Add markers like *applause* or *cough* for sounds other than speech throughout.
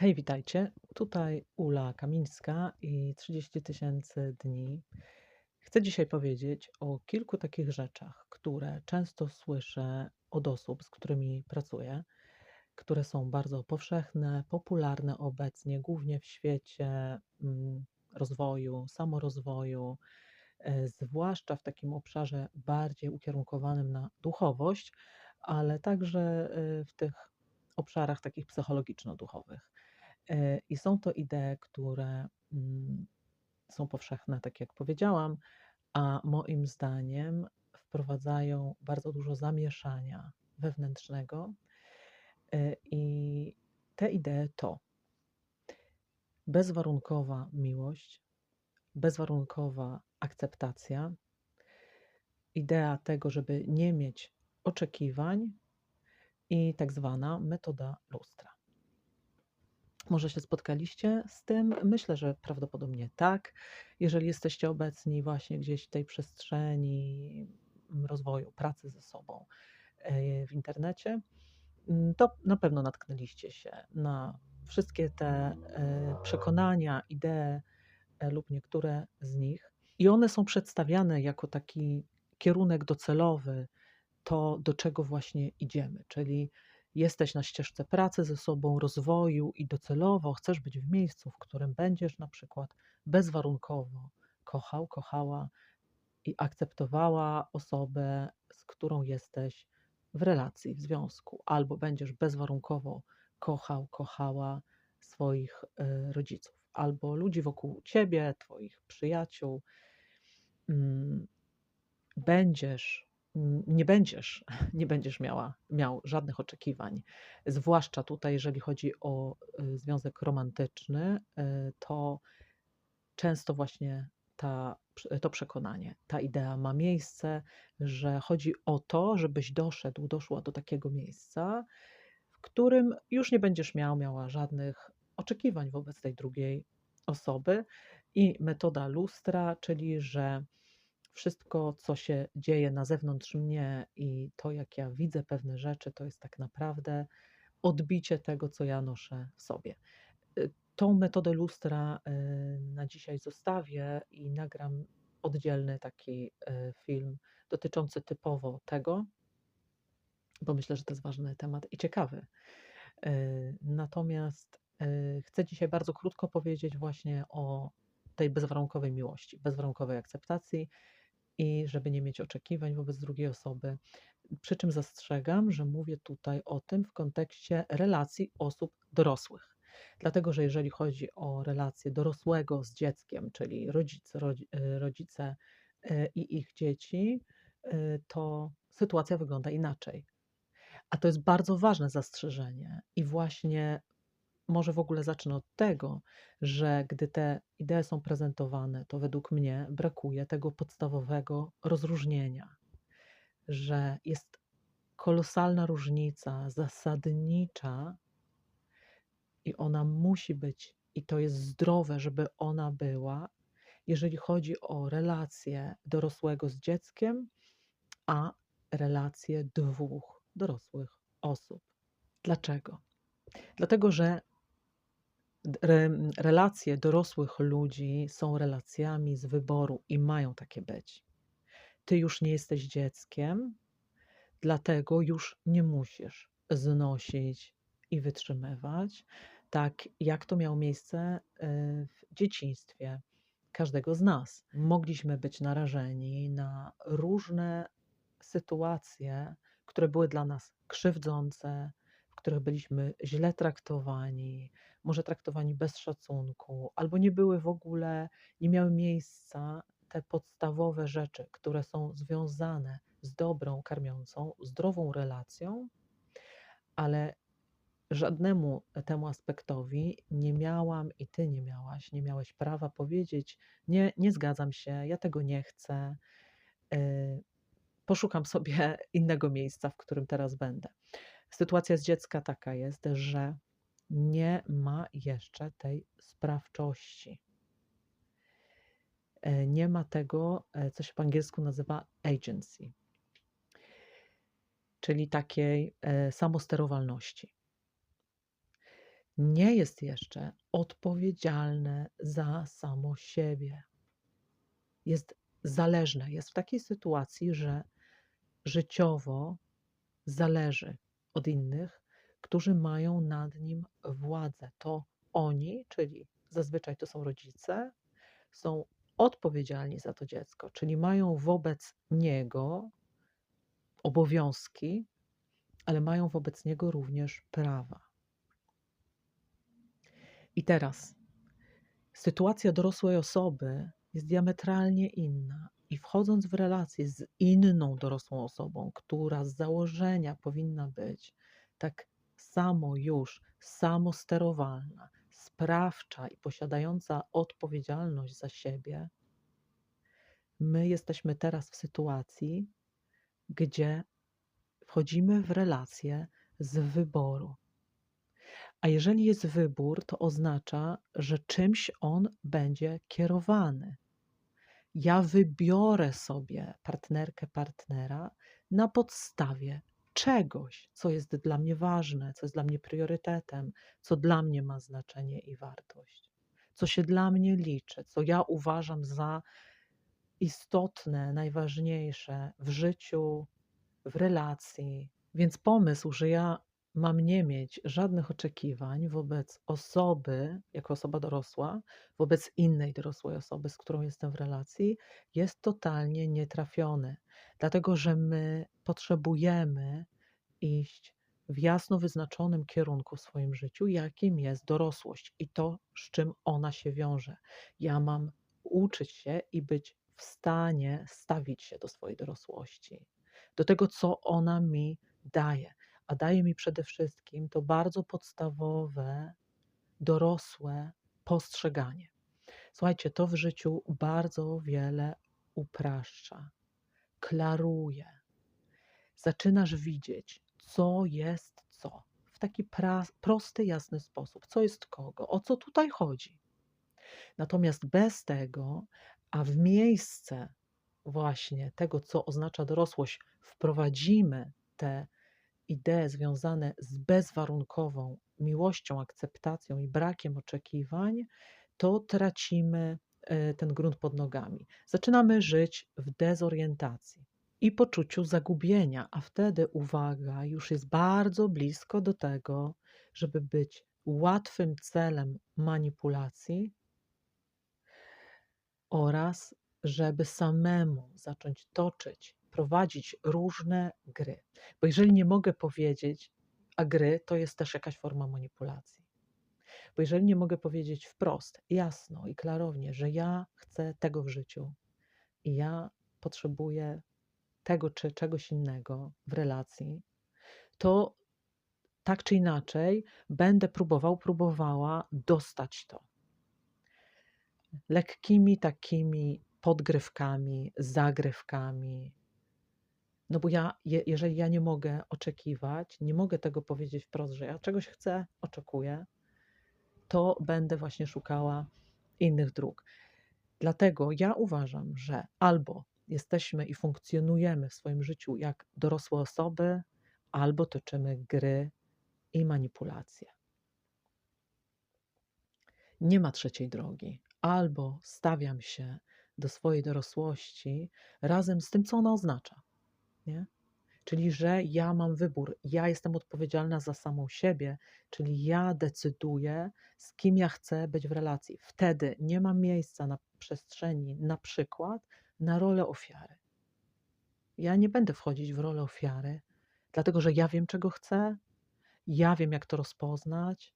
Hej, witajcie. Tutaj Ula Kamińska i 30 tysięcy dni. Chcę dzisiaj powiedzieć o kilku takich rzeczach, które często słyszę od osób, z którymi pracuję, które są bardzo powszechne, popularne obecnie, głównie w świecie mm, rozwoju, samorozwoju, e, zwłaszcza w takim obszarze bardziej ukierunkowanym na duchowość, ale także e, w tych obszarach takich psychologiczno-duchowych. E, I są to idee, które mm, są powszechne, tak jak powiedziałam, a moim zdaniem wprowadzają bardzo dużo zamieszania wewnętrznego. E, I te idee to bezwarunkowa miłość, bezwarunkowa akceptacja, idea tego, żeby nie mieć oczekiwań i tak zwana metoda lustra. Może się spotkaliście z tym? Myślę, że prawdopodobnie tak. Jeżeli jesteście obecni właśnie gdzieś w tej przestrzeni rozwoju, pracy ze sobą e, w internecie, mm, to na pewno natknęliście się na wszystkie te e, przekonania, idee e, lub niektóre z nich. I one są przedstawiane jako taki kierunek docelowy, to do czego właśnie idziemy, czyli jesteś na ścieżce pracy ze sobą, rozwoju i docelowo chcesz być w miejscu, w którym będziesz na przykład bezwarunkowo kochał, kochała i akceptowała osobę, z którą jesteś w relacji, w związku, albo będziesz bezwarunkowo kochał, kochała swoich y, rodziców, albo ludzi wokół ciebie, twoich przyjaciół. Mm, będziesz nie będziesz, *laughs* nie będziesz miała, miał żadnych oczekiwań. Zwłaszcza tutaj, jeżeli chodzi o y, związek romantyczny, y, to często właśnie ta, to przekonanie, ta idea ma miejsce, że chodzi o to, żebyś doszedł, doszła do takiego miejsca, w którym już nie będziesz miał, miała żadnych oczekiwań wobec tej drugiej osoby. I metoda lustra, czyli że wszystko, co się dzieje na zewnątrz mnie i to, jak ja widzę pewne rzeczy, to jest tak naprawdę odbicie tego, co ja noszę w sobie. Y, tą metodę lustra y, na dzisiaj zostawię i nagram oddzielny taki y, film dotyczący typowo tego, bo myślę, że to jest ważny temat i ciekawy. Natomiast chcę dzisiaj bardzo krótko powiedzieć właśnie o tej bezwarunkowej miłości, bezwarunkowej akceptacji i żeby nie mieć oczekiwań wobec drugiej osoby. Przy czym zastrzegam, że mówię tutaj o tym w kontekście relacji osób dorosłych. Dlatego, że jeżeli chodzi o relację dorosłego z dzieckiem, czyli rodzice, e, rodzice e, i ich dzieci, e, to sytuacja wygląda inaczej. A to jest bardzo ważne zastrzeżenie, i właśnie może w ogóle zacznę od tego, że gdy te idee są prezentowane, to według mnie brakuje tego podstawowego rozróżnienia, że jest kolosalna różnica zasadnicza i ona musi być, i to jest zdrowe, żeby ona była, jeżeli chodzi o relację dorosłego z dzieckiem, a relacje dwóch dorosłych osób. Dlaczego? Dlatego, że relacje dorosłych ludzi są relacjami z wyboru i mają takie być. Ty już nie jesteś dzieckiem, dlatego już nie musisz znosić i wytrzymywać, tak jak to miało miejsce e, w dzieciństwie każdego z nas. Mogliśmy być narażeni na różne sytuacje, które były dla nas krzywdzące, w których byliśmy źle traktowani, może traktowani bez szacunku, albo nie były w ogóle, nie miały miejsca te podstawowe rzeczy, które są związane z dobrą, karmiącą, zdrową relacją, ale żadnemu temu aspektowi nie miałam i ty nie miałaś, nie miałeś prawa powiedzieć: Nie, nie zgadzam się, ja tego nie chcę, yy, poszukam sobie *laughs* innego miejsca, w którym teraz będę. Sytuacja z dziecka taka jest, że nie ma jeszcze tej sprawczości. E, nie ma tego, e, co się po angielsku nazywa agency, czyli takiej e, samosterowalności. nie jest jeszcze odpowiedzialne za samo siebie. Jest zależne, jest w takiej sytuacji, że życiowo zależy od innych, którzy mają nad nim władzę. To oni, czyli zazwyczaj to są rodzice, są odpowiedzialni za to dziecko, czyli mają wobec niego obowiązki, ale mają wobec niego również prawa. I teraz sytuacja dorosłej osoby jest diametralnie inna. I wchodząc w relację z inną dorosłą osobą, która z założenia powinna być tak samo już samosterowalna, sprawcza i posiadająca odpowiedzialność za siebie, my jesteśmy teraz w sytuacji, gdzie wchodzimy w relację z wyboru. A jeżeli jest wybór, to oznacza, że czymś on będzie kierowany. Ja wybiorę sobie partnerkę, partnera na podstawie czegoś, co jest dla mnie ważne, co jest dla mnie priorytetem, co dla mnie ma znaczenie i wartość, co się dla mnie liczy, co ja uważam za istotne, najważniejsze w życiu, w relacji. Więc pomysł, że ja mam nie mieć żadnych oczekiwań wobec osoby, jako osoba dorosła, wobec innej dorosłej osoby, z którą jestem w relacji, jest totalnie nietrafiony. Dlatego, że my potrzebujemy iść w jasno wyznaczonym kierunku w swoim życiu, jakim jest dorosłość i to, z czym ona się wiąże. Ja mam uczyć się i być w stanie stawić się do swojej dorosłości, do tego, co ona mi daje a daje mi przede wszystkim to bardzo podstawowe, dorosłe postrzeganie. Słuchajcie, to w życiu bardzo wiele upraszcza, klaruje. Zaczynasz widzieć, co jest co, w taki pra- prosty, jasny sposób, co jest kogo, o co tutaj chodzi. Natomiast bez tego, a w miejsce właśnie tego, co oznacza dorosłość, wprowadzimy te idee związane z bezwarunkową miłością, akceptacją i brakiem oczekiwań, to tracimy ten grunt pod nogami. Zaczynamy żyć w dezorientacji i poczuciu zagubienia, a wtedy uwaga już jest bardzo blisko do tego, żeby być łatwym celem manipulacji oraz żeby samemu zacząć toczyć prowadzić różne gry. Bo jeżeli nie mogę powiedzieć, a gry to jest też jakaś forma manipulacji. Bo jeżeli nie mogę powiedzieć wprost, jasno i klarownie, że ja chcę tego w życiu i ja potrzebuję tego czy czegoś innego w relacji, to tak czy inaczej będę próbował, próbowała dostać to. Lekkimi takimi podgrywkami, zagrywkami, no bo ja, je, jeżeli ja nie mogę oczekiwać, nie mogę tego powiedzieć wprost, że ja czegoś chcę, oczekuję, to będę właśnie szukała innych dróg. Dlatego ja uważam, że albo jesteśmy i funkcjonujemy w swoim życiu jak dorosłe osoby, albo toczymy gry i manipulacje. Nie ma trzeciej drogi. Albo stawiam się do swojej dorosłości razem z tym, co ona oznacza nie? Czyli, że ja mam wybór, ja jestem odpowiedzialna za samą siebie, czyli ja decyduję, z kim ja chcę być w relacji. Wtedy nie ma miejsca na przestrzeni, na przykład, na rolę ofiary. Ja nie będę wchodzić w rolę ofiary, dlatego że ja wiem, czego chcę, ja wiem, jak to rozpoznać,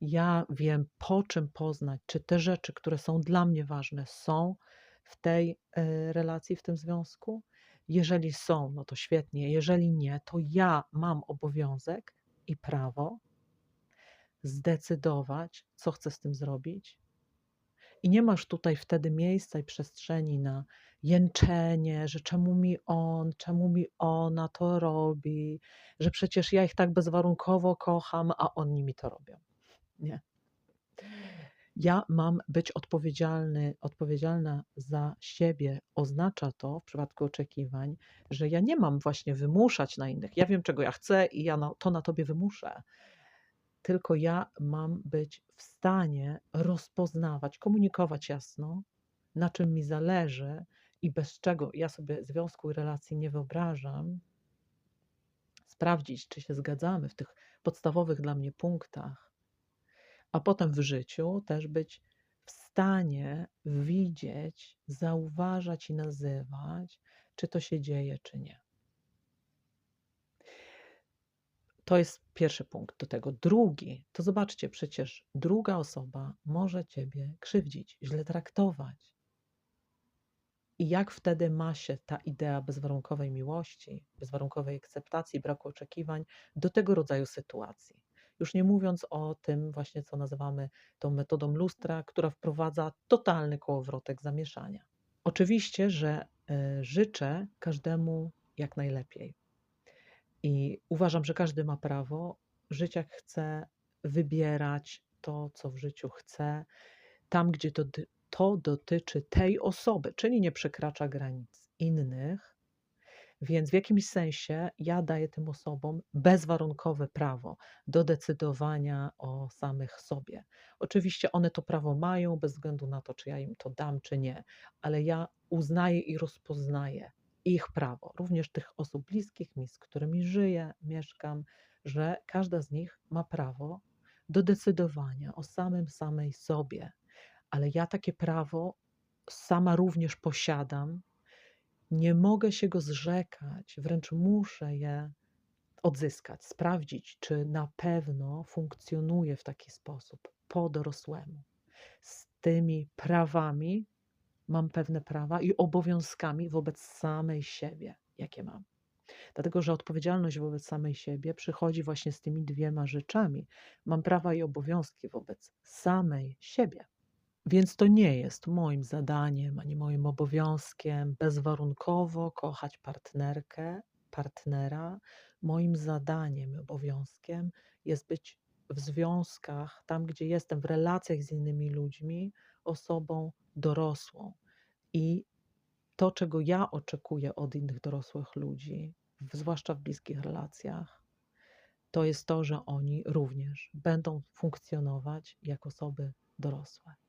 ja wiem, po czym poznać, czy te rzeczy, które są dla mnie ważne, są w tej e, relacji, w tym związku, jeżeli są, no to świetnie. Jeżeli nie, to ja mam obowiązek i prawo zdecydować, co chcę z tym zrobić. I nie masz tutaj wtedy miejsca i przestrzeni na jęczenie, że czemu mi on, czemu mi ona to robi, że przecież ja ich tak bezwarunkowo kocham, a oni mi to robią. Nie ja mam być odpowiedzialny, odpowiedzialna za siebie, oznacza to w przypadku oczekiwań, że ja nie mam właśnie wymuszać na innych. Ja wiem, czego ja chcę i ja to na tobie wymuszę. tylko ja mam być w stanie rozpoznawać, komunikować jasno, na czym mi zależy i bez czego ja sobie związku i relacji nie wyobrażam, sprawdzić, czy się zgadzamy w tych podstawowych dla mnie punktach, a potem w życiu też być w stanie widzieć, zauważać i nazywać, czy to się dzieje, czy nie. To jest pierwszy punkt do tego. Drugi, to zobaczcie, przecież druga osoba może ciebie krzywdzić, źle traktować. I jak wtedy ma się ta idea bezwarunkowej miłości, bezwarunkowej akceptacji, braku oczekiwań do tego rodzaju sytuacji? Już nie mówiąc o tym właśnie, co nazywamy tą metodą lustra, która wprowadza totalny kołowrotek zamieszania. Oczywiście, że y, życzę każdemu jak najlepiej. I uważam, że każdy ma prawo żyć jak chce, wybierać to, co w życiu chce, tam, gdzie to, to dotyczy tej osoby, czyli nie przekracza granic innych. Więc w jakimś sensie ja daję tym osobom bezwarunkowe prawo do decydowania o samych sobie. Oczywiście one to prawo mają, bez względu na to, czy ja im to dam, czy nie, ale ja uznaję i rozpoznaję ich prawo, również tych osób bliskich mi, z którymi żyję, mieszkam, że każda z nich ma prawo do decydowania o samym samej sobie. Ale ja takie prawo sama również posiadam. Nie mogę się go zrzekać, wręcz muszę je odzyskać, sprawdzić, czy na pewno funkcjonuje w taki sposób po dorosłemu. Z tymi prawami mam pewne prawa i obowiązkami wobec samej siebie, jakie mam. Dlatego, że odpowiedzialność wobec samej siebie przychodzi właśnie z tymi dwiema rzeczami. Mam prawa i obowiązki wobec samej siebie. Więc to nie jest moim zadaniem ani moim obowiązkiem bezwarunkowo kochać partnerkę, partnera. Moim zadaniem, obowiązkiem jest być w związkach, tam gdzie jestem, w relacjach z innymi ludźmi, osobą dorosłą. I to, czego ja oczekuję od innych dorosłych ludzi, zwłaszcza w bliskich relacjach, to jest to, że oni również będą funkcjonować jak osoby dorosłe.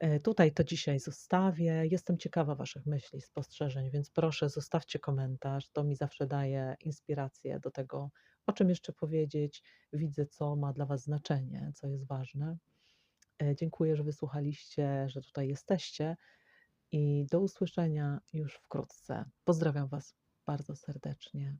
E, tutaj to dzisiaj zostawię. Jestem ciekawa Waszych myśli, spostrzeżeń, więc proszę zostawcie komentarz. To mi zawsze daje inspirację do tego, o czym jeszcze powiedzieć. Widzę, co ma dla Was znaczenie, co jest ważne. E, dziękuję, że wysłuchaliście, że tutaj jesteście i do usłyszenia już wkrótce. Pozdrawiam Was bardzo serdecznie.